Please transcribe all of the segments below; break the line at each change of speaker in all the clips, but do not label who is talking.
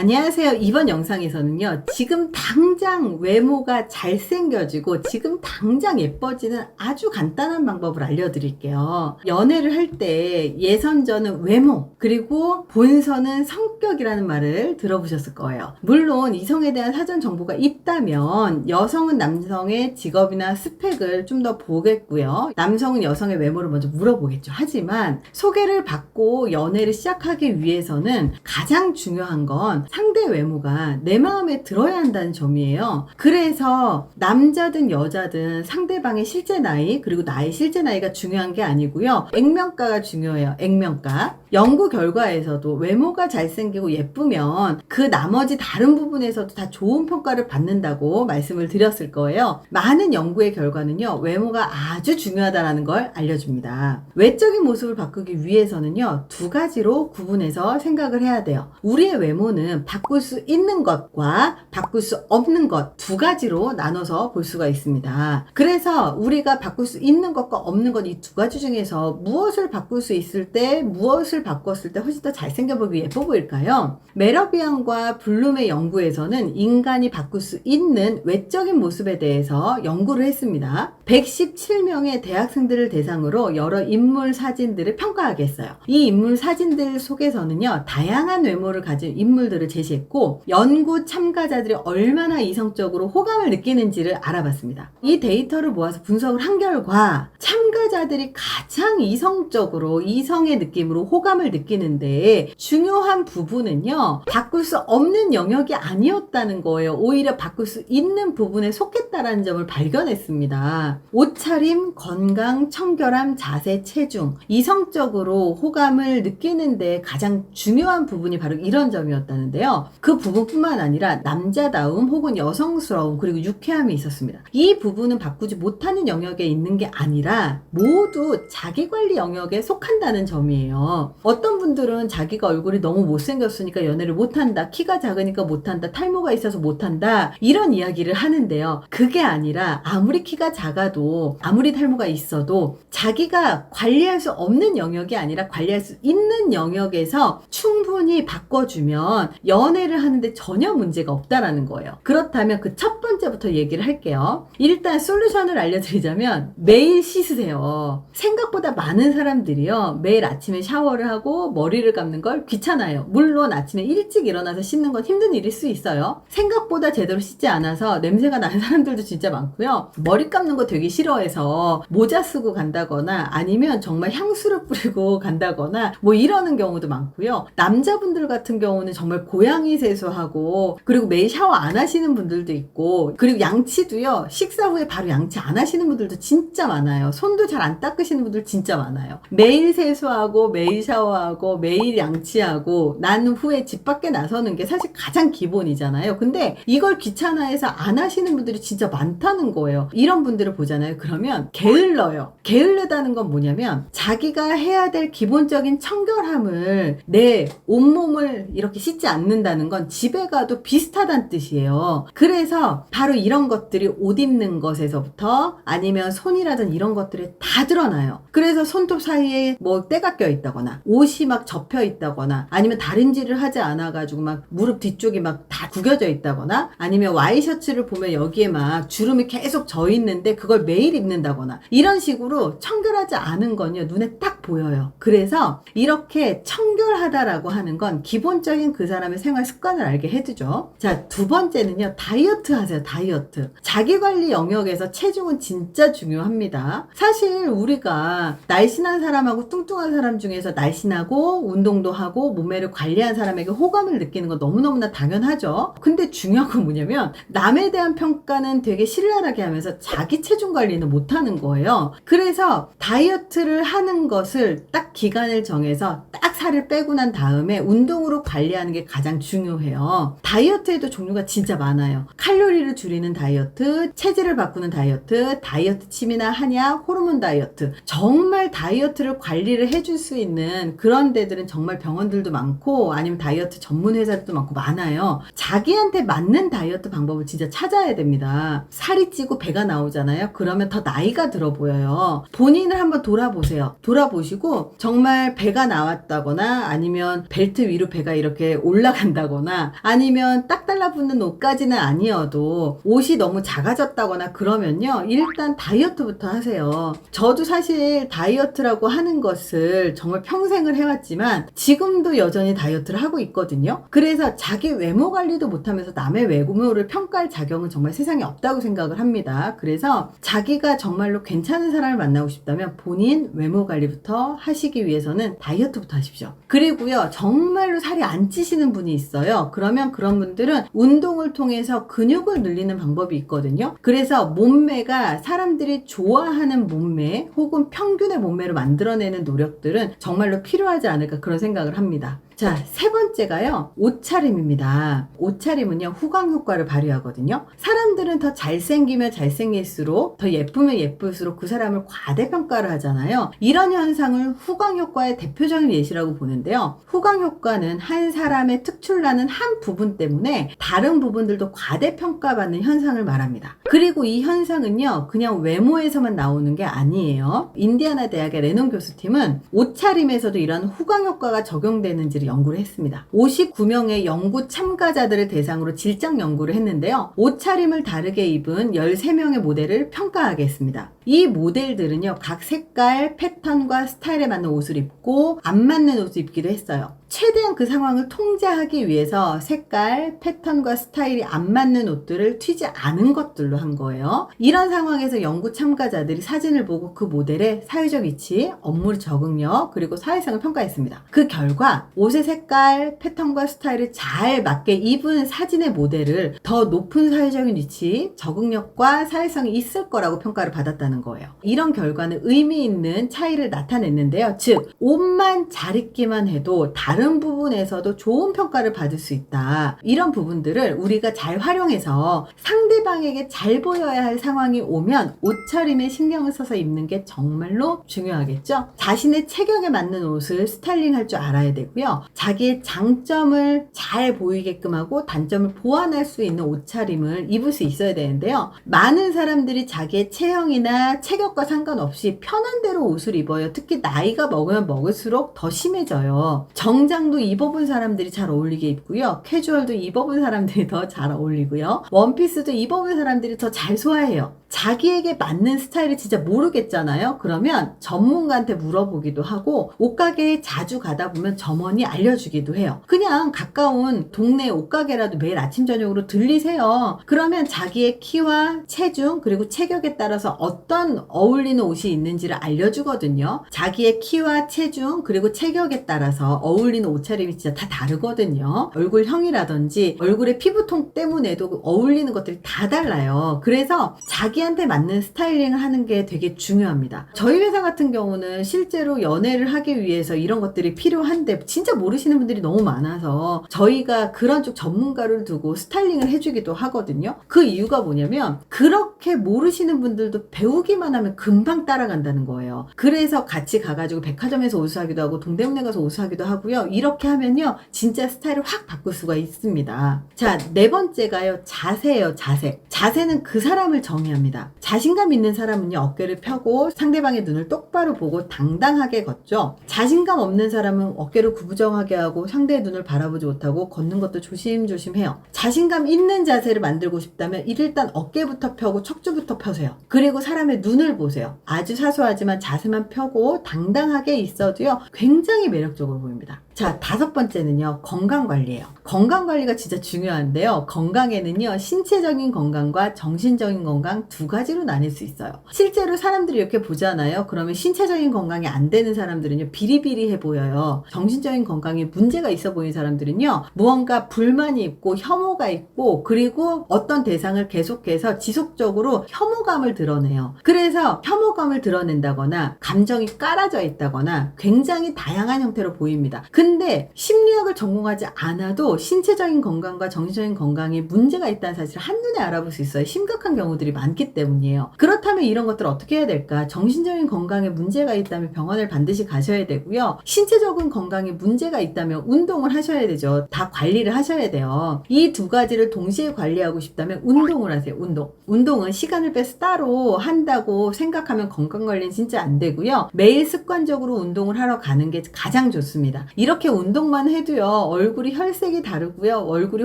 안녕하세요. 이번 영상에서는요, 지금 당장 외모가 잘생겨지고 지금 당장 예뻐지는 아주 간단한 방법을 알려드릴게요. 연애를 할 때 예선전은 외모, 그리고 본선은 성격이라는 말을 들어보셨을 거예요. 물론 이성에 대한 사전 정보가 있다면 여성은 남성의 직업이나 스펙을 좀 더 보겠고요. 남성은 여성의 외모를 먼저 물어보겠죠. 하지만 소개를 받고 연애를 시작하기 위해서는 가장 중요한 건 상대 외모가 내 마음에 들어야 한다는 점이에요. 그래서 남자든 여자든 상대방의 실제 나이 그리고 나의 실제 나이가 중요한 게 아니고요. 액면가가 중요해요. 액면가. 연구 결과에서도 외모가 잘생기고 예쁘면 그 나머지 다른 부분에서도 다 좋은 평가를 받는다고 말씀을 드렸을 거예요. 많은 연구의 결과는요, 외모가 아주 중요하다라는 걸 알려줍니다. 외적인 모습을 바꾸기 위해서는요, 두 가지로 구분해서 생각을 해야 돼요. 우리의 외모는 바꿀 수 있는 것과 바꿀 수 없는 것 두 가지로 나눠서 볼 수가 있습니다. 그래서 우리가 바꿀 수 있는 것과 없는 것 이 두 가지 중에서 무엇을 바꿀 수 있을 때 무엇을 바꿨을 때 훨씬 더 잘생겨 보이고 예뻐 보일까요? 메러비안과 블룸의 연구에서는 인간이 바꿀 수 있는 외적인 모습에 대해서 연구를 했습니다. 117명의 대학생들을 대상으로 여러 인물 사진들을 평가하게 했어요. 이 인물 사진들 속에서는요, 다양한 외모를 가진 인물들을 제시했고, 연구 참가자들이 얼마나 이성적으로 호감을 느끼는지를 알아봤습니다. 이 데이터를 모아서 분석을 한 결과, 참가자들이 가장 이성적으로 이성의 느낌으로 호감을 느끼는데 중요한 부분은요 바꿀 수 없는 영역이 아니었다는 거예요 오히려 바꿀 수 있는 부분에 속했다라는 점을 발견했습니다 옷차림 건강 청결함 자세 체중 이성적으로 호감을 느끼는데 가장 중요한 부분이 바로 이런 점이었다는 데요 그 부분뿐만 아니라 남자다움 혹은 여성스러움 그리고 유쾌함이 있었습니다 이 부분은 바꾸지 못하는 영역에 있는 게 아니라 모두 자기 관리 영역에 속한다는 점이에요. 어떤 분들은 자기가 얼굴이 너무 못생겼으니까 연애를 못한다. 키가 작으니까 못한다. 탈모가 있어서 못한다. 이런 이야기를 하는데요. 그게 아니라 아무리 키가 작아도 아무리 탈모가 있어도 자기가 관리할 수 없는 영역이 아니라 관리할 수 있는 영역에서 충분히 바꿔주면 연애를 하는데 전혀 문제가 없다라는 거예요. 그렇다면 그 첫 번째부터 얘기를 할게요. 일단 솔루션을 알려드리자면 매일 씻으세요. 생각보다 많은 사람들이요. 매일 아침에 샤워를 하고 머리를 감는 걸 귀찮아요. 물론 아침에 일찍 일어나서 씻는 건 힘든 일일 수 있어요. 생각보다 제대로 씻지 않아서 냄새가 나는 사람들도 진짜 많고요. 머리 감는 거 되게 싫어해서 모자 쓰고 간다거나 아니면 정말 향수를 뿌리고 간다거나 뭐 이러는 경우도 많고요. 남자분들 같은 경우는 정말 고양이 세수하고 그리고 매일 샤워 안 하시는 분들도 있고 그리고 양치도요. 식사 후에 바로 양치 안 하시는 분들도 진짜 많아요. 손도 잘 안 닦으시는 분들 진짜 많아요. 매일 세수하고 매일 샤워하고 매일 양치하고 난 후에 집 밖에 나서는 게 사실 가장 기본이잖아요. 근데 이걸 귀찮아해서 안 하시는 분들이 진짜 많다는 거예요. 이런 분들을 보잖아요. 그러면 게을러요. 게을르다는 건 뭐냐면 자기가 해야 될 기본적인 청결함을 내 온몸을 이렇게 씻지 않는 다는 건 집에 가도 비슷하다는 뜻이에요. 그래서 바로 이런 것들이 옷 입는 것에서부터 아니면 손이라든 이런 것들이 다 드러나요. 그래서 손톱 사이에 뭐 때가 껴 있다거나 옷이 막 접혀 있다거나 아니면 다림질을 하지 않아 가지고 막 무릎 뒤쪽이 막 다 구겨져 있다거나 아니면 와이셔츠를 보면 여기에 막 주름이 계속 져 있는데 그걸 매일 입는다거나 이런 식으로 청결하지 않은 건요 눈에 딱 보여요. 그래서 이렇게 청결하다라고 하는 건 기본적인 그 사람 의 생활 습관을 알게 해주죠. 자, 두 번째는요, 다이어트 하세요, 다이어트. 자기 관리 영역에서 체중은 진짜 중요합니다. 사실 우리가 날씬한 사람하고 뚱뚱한 사람 중에서 날씬하고 운동도 하고 몸매를 관리한 사람에게 호감을 느끼는 건 너무너무나 당연하죠. 근데 중요한 건 뭐냐면 남에 대한 평가는 되게 신랄하게 하면서 자기 체중 관리는 못하는 거예요. 그래서 다이어트를 하는 것을 딱 기간을 정해서 딱 살을 빼고 난 다음에 운동으로 관리하는 게 가장 중요해요. 다이어트에도 종류가 진짜 많아요. 칼로리를 줄이는 다이어트, 체질을 바꾸는 다이어트, 다이어트 침이나 한약, 호르몬 다이어트. 정말 다이어트를 관리를 해줄 수 있는 그런 데들은 정말 병원들도 많고 아니면 다이어트 전문 회사들도 많고 많아요. 자기한테 맞는 다이어트 방법을 진짜 찾아야 됩니다. 살이 찌고 배가 나오잖아요. 그러면 더 나이가 들어 보여요. 본인을 한번 돌아보세요. 돌아보시고 정말 배가 나왔다거나 아니면 벨트 위로 배가 이렇게 올라 올라간다거나 아니면 딱 달라붙는 옷까지는 아니어도 옷이 너무 작아졌다거나 그러면요. 일단 다이어트부터 하세요. 저도 사실 다이어트라고 하는 것을 정말 평생을 해왔지만 지금도 여전히 다이어트를 하고 있거든요. 그래서 자기 외모 관리도 못하면서 남의 외모를 평가할 자격은 정말 세상에 없다고 생각을 합니다. 그래서 자기가 정말로 괜찮은 사람을 만나고 싶다면 본인 외모 관리부터 하시기 위해서는 다이어트부터 하십시오. 그리고요, 정말로 살이 안 찌시는 분이 있어요. 그러면 그런 분들은 운동을 통해서 근육을 늘리는 방법이 있거든요. 그래서 몸매가 사람들이 좋아하는 몸매 혹은 평균의 몸매로 만들어내는 노력들은 정말로 필요하지 않을까 그런 생각을 합니다. 자, 세 번째가요, 옷차림입니다. 옷차림은요, 후광 효과를 발휘하거든요. 사람들은 더 잘생기면 잘생길수록, 더 예쁘면 예쁠수록 그 사람을 과대평가를 하잖아요. 이런 현상을 후광 효과의 대표적인 예시라고 보는데요. 후광 효과는 한 사람의 특출나는 한 부분 때문에 다른 부분들도 과대평가받는 현상을 말합니다. 그리고 이 현상은요, 그냥 외모에서만 나오는 게 아니에요. 인디아나 대학의 레논 교수팀은 옷차림에서도 이런 후광 효과가 적용되는지를 연구를 했습니다. 59명의 연구 참가자들을 대상으로 질적 연구를 했는데요. 옷차림을 다르게 입은 13명의 모델을 평가하겠습니다. 이 모델들은요, 각 색깔, 패턴과 스타일에 맞는 옷을 입고 안 맞는 옷을 입기도 했어요. 최대한 그 상황을 통제하기 위해서 색깔, 패턴과 스타일이 안 맞는 옷들을 튀지 않은 것들로 한 거예요. 이런 상황에서 연구 참가자들이 사진을 보고 그 모델의 사회적 위치, 업무 적응력, 그리고 사회성을 평가했습니다. 그 결과 옷의 색깔, 패턴과 스타일을 잘 맞게 입은 사진의 모델을 더 높은 사회적인 위치, 적응력과 사회성이 있을 거라고 평가를 받았다는 거예요. 이런 결과는 의미 있는 차이를 나타냈는데요. 즉, 옷만 잘 입기만 해도 다른 부분에서도 좋은 평가를 받을 수 있다. 이런 부분들을 우리가 잘 활용해서 상대방에게 잘 보여야 할 상황이 오면 옷차림에 신경을 써서 입는 게 정말로 중요하겠죠? 자신의 체격에 맞는 옷을 스타일링 할 줄 알아야 되고요. 자기의 장점을 잘 보이게끔 하고 단점을 보완할 수 있는 옷차림을 입을 수 있어야 되는데요. 많은 사람들이 자기의 체형이나 체격과 상관없이 편한 대로 옷을 입어요. 특히 나이가 먹으면 먹을수록 더 심해져요. 정 장도 입어본 사람들이 잘 어울리게 입고요. 캐주얼도 입어본 사람들이 더 잘 어울리고요. 원피스도 입어본 사람들이 더 잘 소화해요. 자기에게 맞는 스타일을 진짜 모르겠잖아요. 그러면 전문가한테 물어보기도 하고 옷가게에 자주 가다 보면 점원이 알려주기도 해요. 그냥 가까운 동네 옷가게라도 매일 아침 저녁으로 들리세요. 그러면 자기의 키와 체중 그리고 체격에 따라서 어떤 어울리는 옷이 있는지를 알려주거든요. 자기의 키와 체중 그리고 체격에 따라서 어울리는 옷차림이 진짜 다 다르거든요. 얼굴형이라든지 얼굴의 피부톤 때문에도 어울리는 것들이 다 달라요. 그래서 자기한테 맞는 스타일링을 하는 게 되게 중요합니다. 저희 회사 같은 경우는 실제로 연애를 하기 위해서 이런 것들이 필요한데 진짜 모르시는 분들이 너무 많아서 저희가 그런 쪽 전문가를 두고 스타일링을 해주기도 하거든요. 그 이유가 뭐냐면 그렇게 모르시는 분들도 배우기만 하면 금방 따라간다는 거예요. 그래서 같이 가가지고 백화점에서 옷을 하기도 하고 동대문에 가서 옷을 하기도 하고요. 이렇게 하면요. 진짜 스타일을 확 바꿀 수가 있습니다. 자, 네 번째가요. 자세예요, 자세. 자세는 그 사람을 정의합니다. 자신감 있는 사람은요. 어깨를 펴고 상대방의 눈을 똑바로 보고 당당하게 걷죠. 자신감 없는 사람은 어깨를 구부정하게 하고 상대의 눈을 바라보지 못하고 걷는 것도 조심조심 해요. 자신감 있는 자세를 만들고 싶다면 일단 어깨부터 펴고 척추부터 펴세요. 그리고 사람의 눈을 보세요. 아주 사소하지만 자세만 펴고 당당하게 있어도요. 굉장히 매력적으로 보입니다. 자, 다섯 번째는요, 건강 관리예요. 건강 관리가 진짜 중요한데요. 건강에는요, 신체적인 건강과 정신적인 건강 두 가지로 나뉠 수 있어요. 실제로 사람들이 이렇게 보잖아요. 그러면 신체적인 건강이 안 되는 사람들은요, 비리비리해 보여요. 정신적인 건강에 문제가 있어 보이는 사람들은요, 무언가 불만이 있고, 혐오가 있고, 그리고 어떤 대상을 계속해서 지속적으로 혐오감을 드러내요. 그래서 혐오감을 드러낸다거나, 감정이 깔아져 있다거나, 굉장히 다양한 형태로 보입니다. 근데 심리학을 전공하지 않아도 신체적인 건강과 정신적인 건강에 문제가 있다는 사실을 한눈에 알아볼 수 있어요. 심각한 경우들이 많기 때문이에요. 그렇다면 이런 것들을 어떻게 해야 될까? 정신적인 건강에 문제가 있다면 병원을 반드시 가셔야 되고요. 신체적인 건강에 문제가 있다면 운동을 하셔야 되죠. 다 관리를 하셔야 돼요. 이 두 가지를 동시에 관리하고 싶다면 운동을 하세요. 운동. 운동은 시간을 빼서 따로 한다고 생각하면 건강 관리는 진짜 안 되고요. 매일 습관적으로 운동을 하러 가는 게 가장 좋습니다. 이런 이렇게 운동만 해도요, 얼굴이 혈색이 다르고요, 얼굴이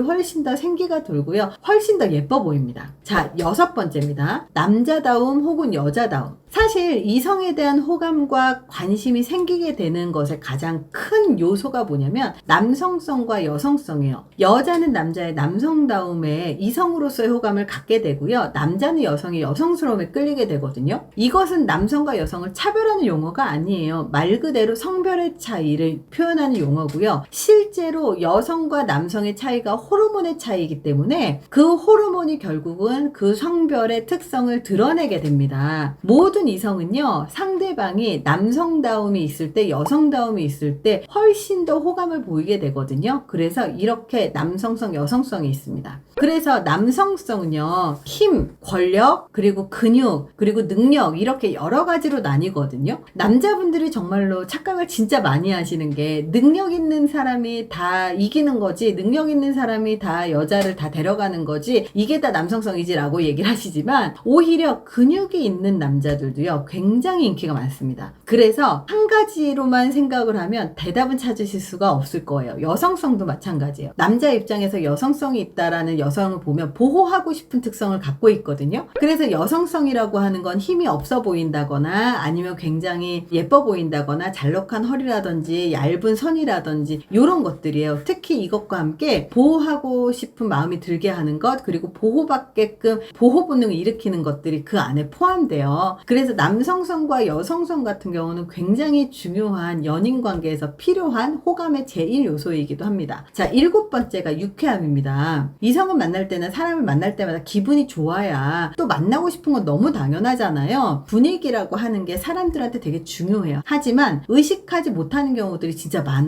훨씬 더 생기가 돌고요, 훨씬 더 예뻐 보입니다. 자, 여섯 번째입니다. 남자다움 혹은 여자다움. 사실 이성에 대한 호감과 관심이 생기게 되는 것의 가장 큰 요소가 뭐냐면 남성성과 여성성이에요. 여자는 남자의 남성다움에 이성으로서의 호감을 갖게 되고요. 남자는 여성의 여성스러움에 끌리게 되거든요. 이것은 남성과 여성을 차별하는 용어가 아니에요. 말 그대로 성별의 차이를 표현하는 용어고요. 실제로 여성과 남성의 차이가 호르몬의 차이이기 때문에 그 호르몬이 결국은 그 성별의 특성을 드러내게 됩니다. 모든 이성은요, 상대방이 남성다움이 있을 때, 여성다움이 있을 때 훨씬 더 호감을 보이게 되거든요. 그래서 이렇게 남성성, 여성성이 있습니다. 그래서 남성성은요, 힘, 권력, 그리고 근육, 그리고 능력, 이렇게 여러 가지로 나뉘거든요. 남자분들이 정말로 착각을 진짜 많이 하시는 게 능력 있는 사람이 다 이기는 거지, 능력 있는 사람이 다 여자를 다 데려가는 거지, 이게 다 남성성이지라고 얘기를 하시지만, 오히려 근육이 있는 남자들도요, 굉장히 인기가 많습니다. 그래서 한 가지로만 생각을 하면 대답은 찾으실 수가 없을 거예요. 여성성도 마찬가지예요. 남자 입장에서 여성성이 있다라는 여성을 보면 보호하고 싶은 특성을 갖고 있거든요. 그래서 여성성이라고 하는 건 힘이 없어 보인다거나 아니면 굉장히 예뻐 보인다거나 잘록한 허리라든지 얇은 선 이라든지 이런 것들이에요. 특히 이것과 함께 보호하고 싶은 마음이 들게 하는 것 그리고 보호받게끔 보호 본능을 일으키는 것들이 그 안에 포함돼요. 그래서 남성성과 여성성 같은 경우는 굉장히 중요한 연인 관계에서 필요한 호감의 제일 요소이기도 합니다. 자, 일곱 번째가 유쾌함입니다. 이성을 만날 때는 사람을 만날 때마다 기분이 좋아야 또 만나고 싶은 건 너무 당연하잖아요. 분위기라고 하는 게 사람들한테 되게 중요해요. 하지만 의식하지 못하는 경우들이 진짜 많아요.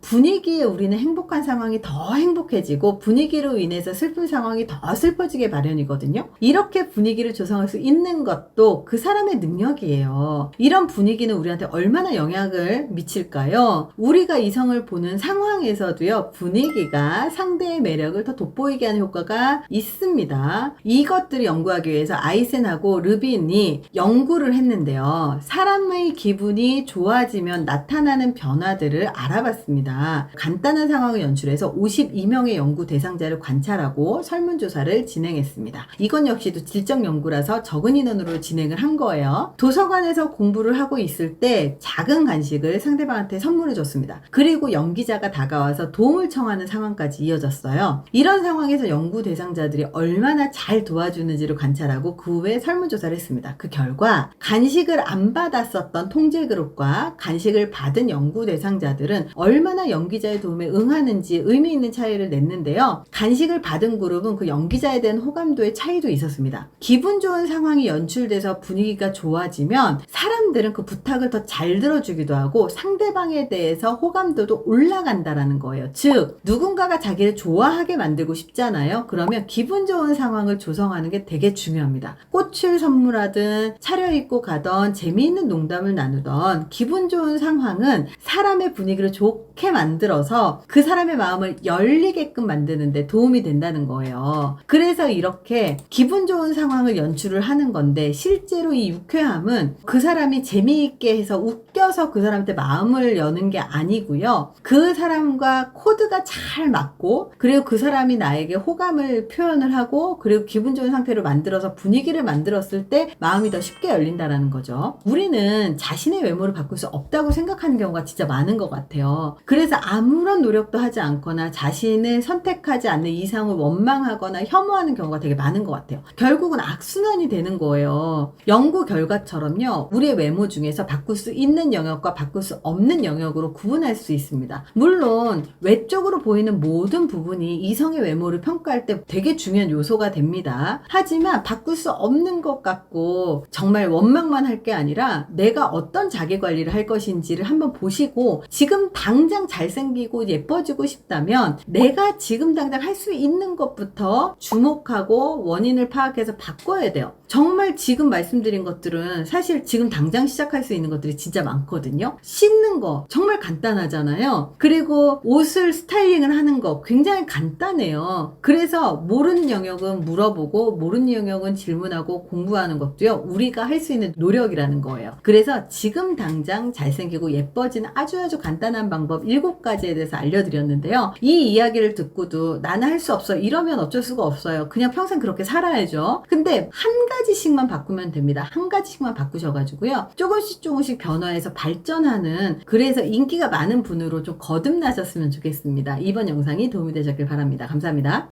분위기에 우리는 행복한 상황이 더 행복해지고 분위기로 인해서 슬픈 상황이 더 슬퍼지게 마련이거든요. 이렇게 분위기를 조성할 수 있는 것도 그 사람의 능력이에요. 이런 분위기는 우리한테 얼마나 영향을 미칠까요? 우리가 이성을 보는 상황에서도요, 분위기가 상대의 매력을 더 돋보이게 하는 효과가 있습니다. 이것들을 연구하기 위해서 아이센하고 르빈이 연구를 했는데요. 사람의 기분이 좋아지면 나타나는 변화들을 알아 봤습니다. 간단한 상황을 연출해서 52명의 연구 대상자를 관찰하고 설문조사를 진행했습니다. 이건 역시도 질적 연구라서 적은 인원으로 진행을 한 거예요. 도서관에서 공부를 하고 있을 때 작은 간식을 상대방한테 선물해 줬습니다. 그리고 연기자가 다가와서 도움을 청하는 상황까지 이어졌어요. 이런 상황에서 연구 대상자들이 얼마나 잘 도와주는지를 관찰하고 그 후에 설문조사를 했습니다. 그 결과 간식을 안 받았었던 통제 그룹과 간식을 받은 연구 대상자들은 얼마나 연기자의 도움에 응하는지 의미 있는 차이를 냈는데요. 간식을 받은 그룹은 그 연기자에 대한 호감도의 차이도 있었습니다. 기분 좋은 상황이 연출돼서 분위기가 좋아지면 사람들은 그 부탁을 더 잘 들어주기도 하고 상대방에 대해서 호감도도 올라간다라는 거예요. 즉, 누군가가 자기를 좋아하게 만들고 싶잖아요. 그러면 기분 좋은 상황을 조성하는 게 되게 중요합니다. 꽃을 선물하든 차려입고 가던 재미있는 농담을 나누던 기분 좋은 상황은 사람의 분위기를 좋게 만들어서 그 사람의 마음을 열리게끔 만드는데 도움이 된다는 거예요. 그래서 이렇게 기분 좋은 상황을 연출을 하는 건데 실제로 이 유쾌함은 그 사람이 재미있게 해서 웃겨서 그 사람한테 마음을 여는 게 아니고요. 그 사람과 코드가 잘 맞고 그리고 그 사람이 나에게 호감을 표현을 하고 그리고 기분 좋은 상태로 만들어서 분위기를 만들었을 때 마음이 더 쉽게 열린다라는 거죠. 우리는 자신의 외모를 바꿀 수 없다고 생각하는 경우가 진짜 많은 것 같아요. 그래서 아무런 노력도 하지 않거나 자신을 선택하지 않는 이상을 원망하거나 혐오하는 경우가 되게 많은 것 같아요. 결국은 악순환이 되는 거예요. 연구 결과처럼요. 우리의 외모 중에서 바꿀 수 있는 영역과 바꿀 수 없는 영역으로 구분할 수 있습니다. 물론 외적으로 보이는 모든 부분이 이성의 외모를 평가할 때 되게 중요한 요소가 됩니다. 하지만 바꿀 수 없는 것 같고 정말 원망만 할 게 아니라 내가 어떤 자기 관리를 할 것인지를 한번 보시고 지금 당장 잘생기고 예뻐지고 싶다면 내가 지금 당장 할 수 있는 것부터 주목하고 원인을 파악해서 바꿔야 돼요. 정말 지금 말씀드린 것들은 사실 지금 당 당장 시작할 수 있는 것들이 진짜 많거든요. 씻는 거 정말 간단하잖아요. 그리고 옷을 스타일링을 하는 거 굉장히 간단해요. 그래서 모르는 영역은 물어보고 모르는 영역은 질문하고 공부하는 것도요. 우리가 할 수 있는 노력이라는 거예요. 그래서 지금 당장 잘생기고 예뻐지는 아주 아주 간단 한 방법 7가지에 대해서 알려드렸는데요. 이 이야기를 듣고도 나는 할 수 없어 이러면 어쩔 수가 없어요. 그냥 평생 그렇게 살아야죠. 근데 한 가지씩만 바꾸면 됩니다. 한 가지씩만 바꾸셔가지고요. 조금씩 조금씩 변화해서 발전하는 그래서 인기가 많은 분으로 좀 거듭나셨으면 좋겠습니다. 이번 영상이 도움이 되셨길 바랍니다. 감사합니다.